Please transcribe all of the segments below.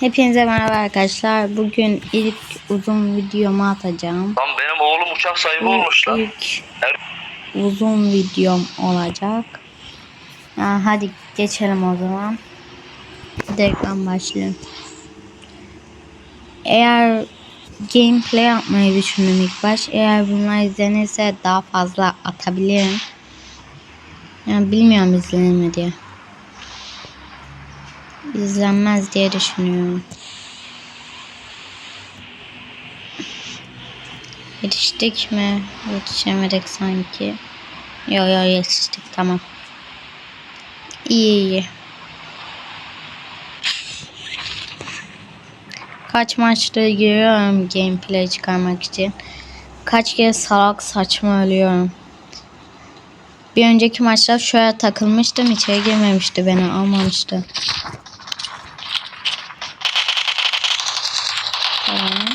Hepinize merhaba arkadaşlar. Bugün ilk uzun videomu atacağım. Lan benim oğlum uçak sahibi Bu olmuş lan. ilk Her- uzun videom olacak. Ha, hadi geçelim o zaman. Direkt ben başlayayım. Eğer gameplay yapmayı düşündüm ilk baş. Eğer bunlar izlenirse daha fazla atabilirim. Yani bilmiyorum izlenir mi diye. İzlenmez diye düşünüyorum. Yetiştik mi? Yetişemedik sanki. Yo yo yetiştik tamam. İyi iyi. Kaç maçta giriyorum gameplay çıkarmak için. Kaç kere salak saçma ölüyorum. Bir önceki maçta şöyle takılmıştım içeri girmemişti beni almamıştı. Tamam.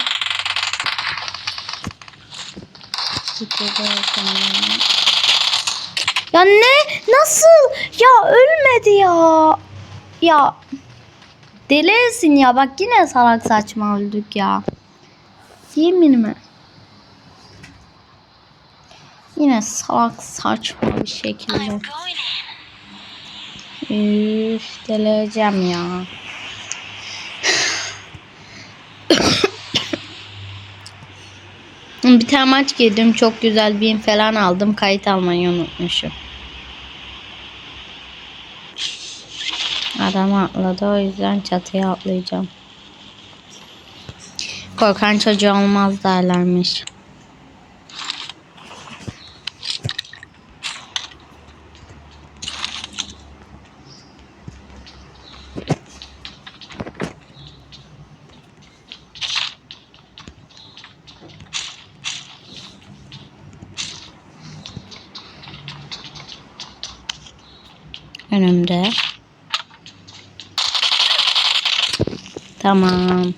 Ya ne? Nasıl? Ya ölmedi ya. Ya. Delisin ya. Bak yine salak saçma öldük ya. Yeminime. Yine salak saçma bir şekilde. Üf, delireceğim ya. Bir tane maç girdim. Çok güzel bin falan aldım. Kayıt almayı unutmuşum. Adam atladı. O yüzden çatıya atlayacağım. Korkan çocuğu olmaz derlermiş. Önümde. Tamam.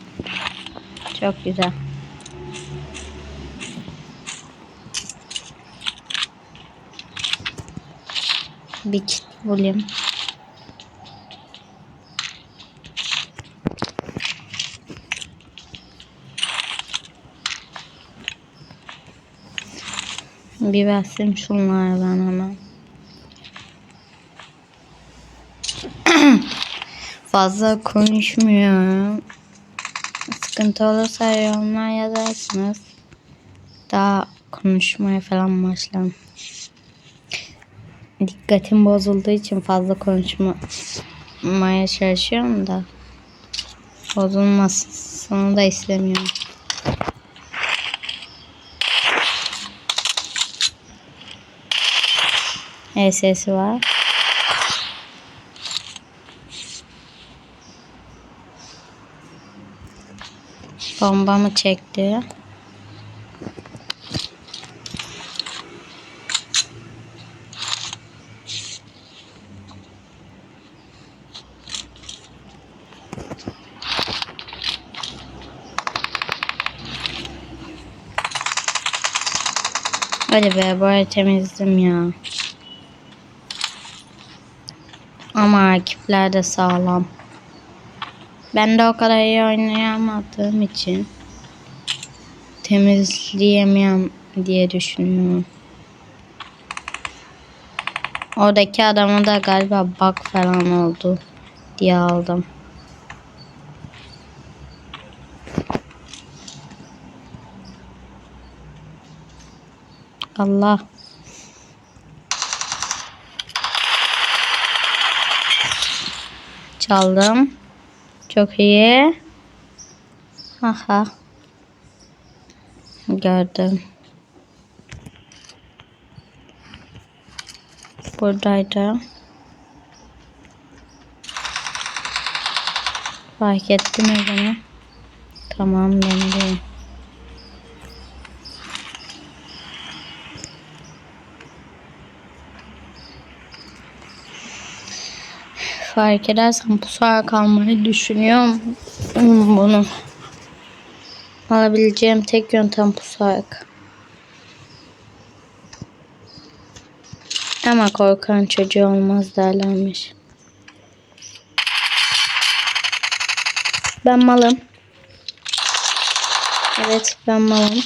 Çok güzel. Bir kit bulayım. Bir basayım şunlara ben hemen. Fazla konuşmuyorum. Sıkıntı olursa yorumlar yazarsınız. Daha konuşmaya falan başlarım. Dikkatim bozulduğu için fazla konuşmaya çalışıyorum da bozulmasını da istemiyorum. E sesi var. Bombamı çekti. Hadi be böyle temizledim ya. Ama rakipler de sağlam. Ben de o kadar iyi oynayamadığım için temizleyemem diye düşünüyorum. Oradaki adamı da galiba bug falan oldu diye aldım. Allah. Çaldım. Çok iyi. Aha. Gördüm. Buradaydı. Fark etti mi beni? Tamam ben de. Fark edersem pusuya kalmayı düşünüyorum. Bunu alabileceğim tek yöntem pusarak. Ama korkan çocuğu olmaz derlermiş. Ben malım. Evet ben malım.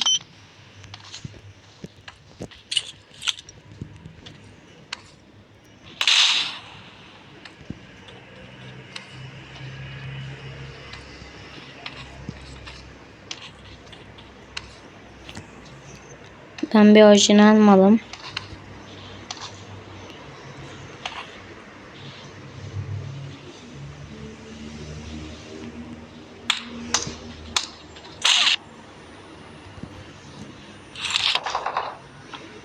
Bir orijinal malım.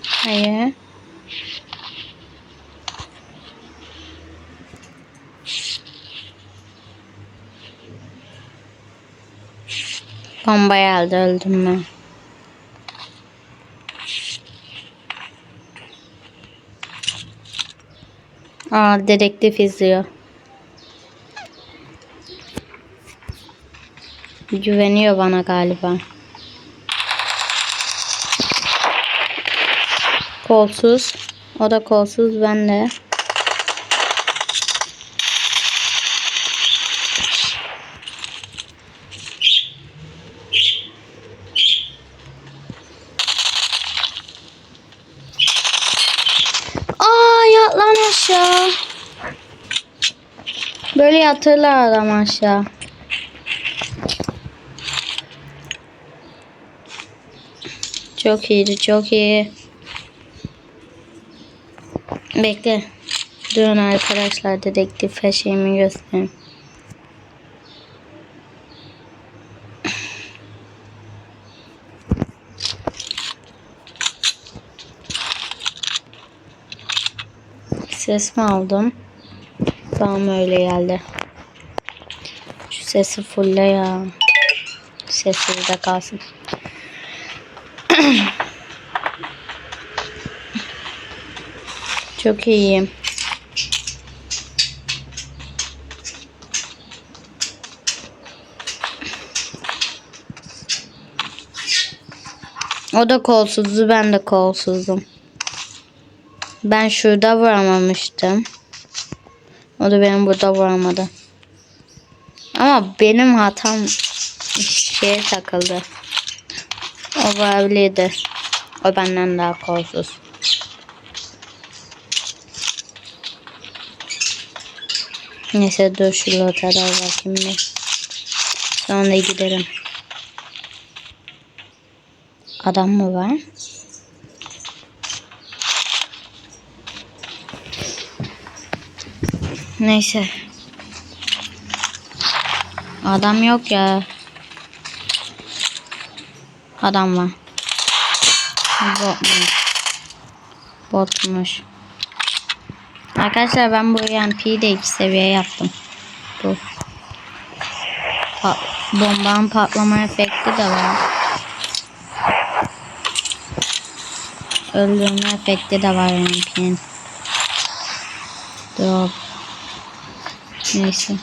Hayır. Bomba geldi öldüm ben. Aa dedektif izliyor. Güveniyor bana galiba. Kolsuz. O da kolsuz ben de. Aa yat lan aşağı. Böyle yatırlar adam aşağı. Çok iyiydi çok iyi. Bekle. Durun arkadaşlar dedektif her şeyimi göstereyim. Ses mi aldım? Tamam öyle geldi. Şu sesi fulle ya. Sessiz de kalsın. Çok iyiyim. O da kolsuzdu, ben de kolsuzdum. Ben şurada vuramamıştım. O da benim burada vuramadı. Ama benim hatam şeye takıldı. O vurabilirdi. O benden daha kolsuz. Neyse dur şu lotara bakayım bir. Sonra giderim. Adam mı var? Neyse. Adam yok ya. Adam var. Botmuş. Botmuş. Arkadaşlar ben bu EMP'yi de iki seviye yaptım. Bu. Pa bombanın patlama efekti de var. Öldürme efekti de var EMP'nin. Drop. Neyse.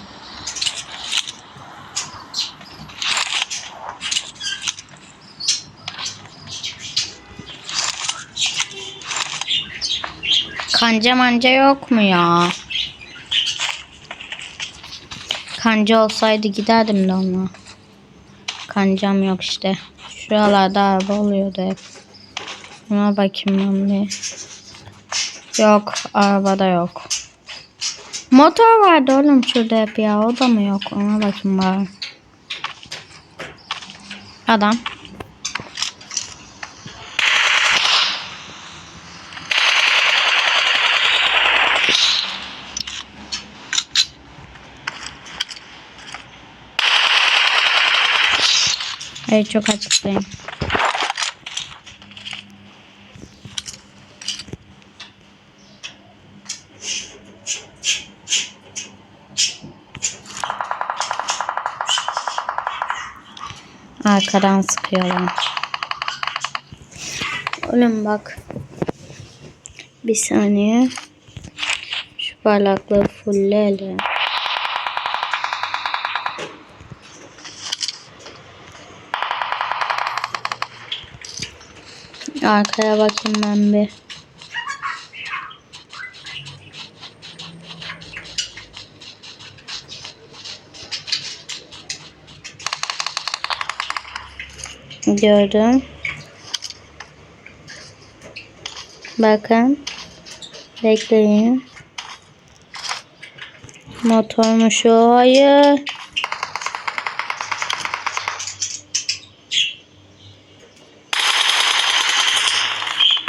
Kanca manca yok mu ya? Kanca olsaydı giderdim de ona. Kancam yok işte. Şuralarda araba oluyordu hep. Buna bakayım ben bir. Yok. Arabada yok. Motor vardı oğlum şurada hep ya. O da mı yok? Ona bakayım bari. Adam. Evet çok açıklayayım. Arkadan sıkıyorlar. Oğlum bak. Bir saniye. Şu parlaklığı fulle ele. Arkaya bakayım ben bir. Gördüm. Bakın. Bekleyin. Motormuş o. Hayır.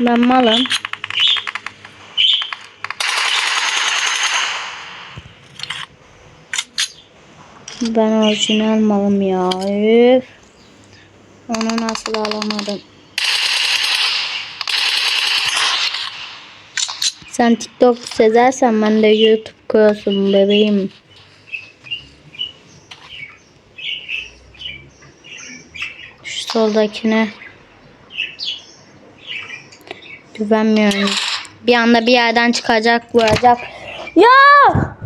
Ben malım. Ben orijinal malım ya. Üf. Onu nasıl alamadım? Sen TikTok sezersen ben de YouTube koyuyorsun bebeğim. Şu soldakine güvenmiyorum. Bir anda bir yerden çıkacak vuracak. Ya!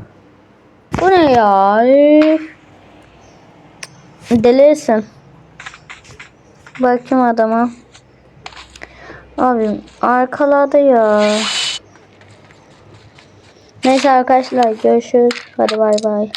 Bu ne ya? Üf. Bakayım adama. Abi arkalarda ya. Neyse arkadaşlar görüşürüz. Hadi bay bay.